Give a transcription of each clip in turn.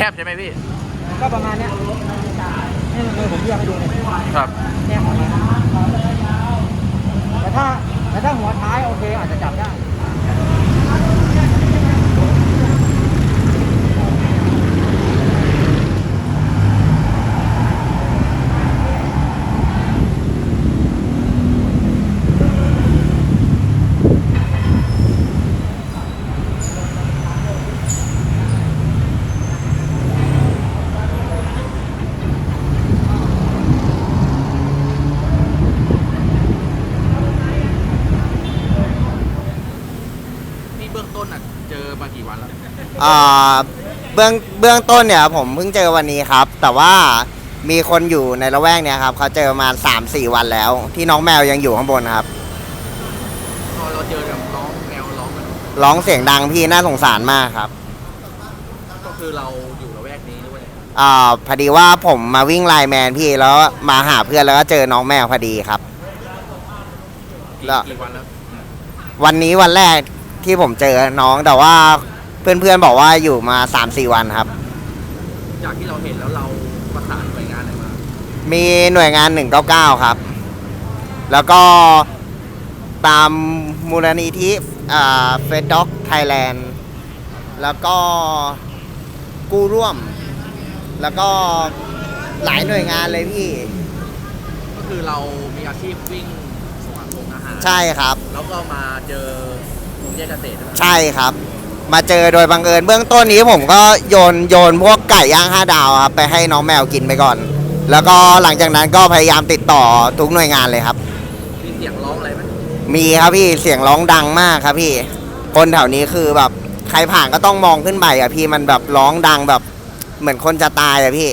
คบใช่ไหมพี่ ก็ประมาณเนี้ยนี่เลยผมเรียกให้ดูเลยครับเนี่ยประมาณนั้นแต่ถ้าแต่ถ้าหัวท้ายโอเคอาจจะจับได้ ต้นอะเจอมากี่วันแล้วอ่าเบื้องเบื้องต้นเนี่ยผมเพิ่งเจอวันนี้ครับ แต่ว่ามีคนอยู่ในละแวกเนี่ยครับเขาเจอประมาณ3 4 วันแล้ว ที่น้องแมวยังอยู่ข้างบนครับ พอเราเจอกับน้องแมวร้องกันร้องเสียงดังพี่น่าสงสารมากครับก็คือเราอยู่ละแวกนี้ด้วยอ่าพอดีว่าผมมาวิ่งไลน์แมนพี่แล้วมาหาเพื่อนแล้วก็เจอน้องแมวพอดีครับ แล้ว กี่วันแล้ววันนี้วันแรก ที่ผมเจอน้องแต่ว่าเพื่อนๆบอกว่าอยู่มา3-4วันครับ จากที่เราเห็นแล้วเราประสานหน่วยงานอะไรมา มีหน่วยงาน 199 ครับ แล้วก็ตามมูลนิธิเฟดด็อกไทยแลนด์แล้วก็กู้ร่วม แล้วก็หลายหน่วยงานเลยพี่ ก็คือเรามีอาชีพวิ่งสวนโรงอาหาร ใช่ครับ แล้วก็มาเจอโรงแยกเกษตรใช่ครับ มาเจอโดยบังเอิญเบื้องต้นนี้ผมก็โยนโยนพวกไก่ย่างห้าดาวครับไปให้น้องแมวกินไปก่อน แล้วก็หลังจากนั้นก็พยายามติดต่อทุกหน่วยงานเลยครับ มีเสียงร้องอะไรไหมมีครับพี่เสียงร้องดังมากครับพี่ คนแถวนี้คือแบบใครผ่านก็ต้องมองขึ้นไปอะพี่มันแบบร้องดังแบบ เหมือนคนจะตายอะพี่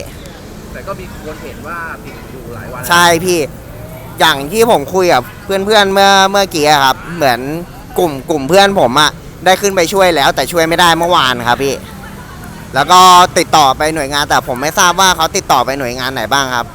แต่ก็มีคนเห็นว่าติดอยู่หลายวันใช่พี่ อย่างที่ผมคุยกับเพื่อนๆเมื่อเมื่อกี้อะครับ เหมือน กลุ่มกลุ่มเพื่อนผมอะได้ขึ้นไปช่วยแล้ว แต่ช่วยไม่ได้เมื่อวานครับพี่ แล้วก็ติดต่อไปหน่วยงานแต่ผมไม่ทราบว่าเขาติดต่อไปหน่วยงานไหนบ้างครับ